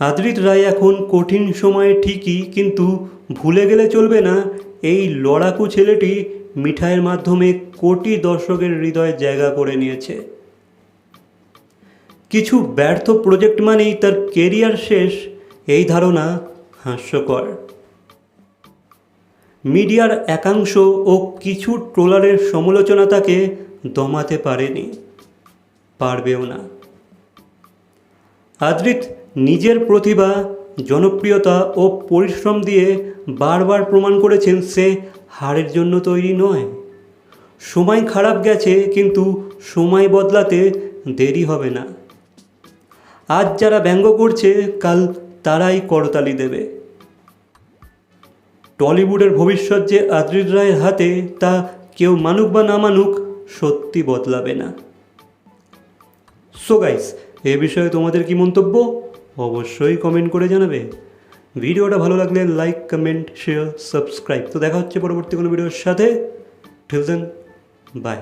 আদ্রিত রায় এখন কঠিন সময়ে ঠিকই, কিন্তু ভুলে গেলে চলবে না। এই লড়াকু ছেলেটি মিঠাইয়ের মাধ্যমে কোটি দর্শকের হৃদয়ে জায়গা করে নিয়েছে। কিছু ব্যর্থ প্রজেক্ট মানেই তার কেরিয়ার শেষ। এই ধারণা হাস্যকর। মিডিয়ার একাংশ ও কিছু ট্রোলারের সমালোচনা তাকে দমাতে পারেনি, পারবেও না। আদ্রিত নিজের প্রতিভা, জনপ্রিয়তা ও পরিশ্রম দিয়ে বারবার প্রমাণ করেছেন সে হারের জন্য তৈরি নয়। সময় খারাপ গেছে, কিন্তু সময় বদলাতে দেরি হবে না। আজ যারা ব্যঙ্গ করছে, কাল তারাই করতালি দেবে। টলিউডের ভবিষ্যৎ যে আদ্রিত রায়ের হাতে, তা কেউ মানুক বা না মানুক, সত্যি বদলাবে না। সো গাইস এ বিষয়ে তোমাদের কি মন্তব্য? অবশ্যই কমেন্ট করে জানাবে। ভিডিওটা ভালো লাগলে লাইক কমেন্ট শেয়ার সাবস্ক্রাইব তো দেখা হচ্ছে পরবর্তী কোনো ভিডিওর সাথে। ঠিক বাই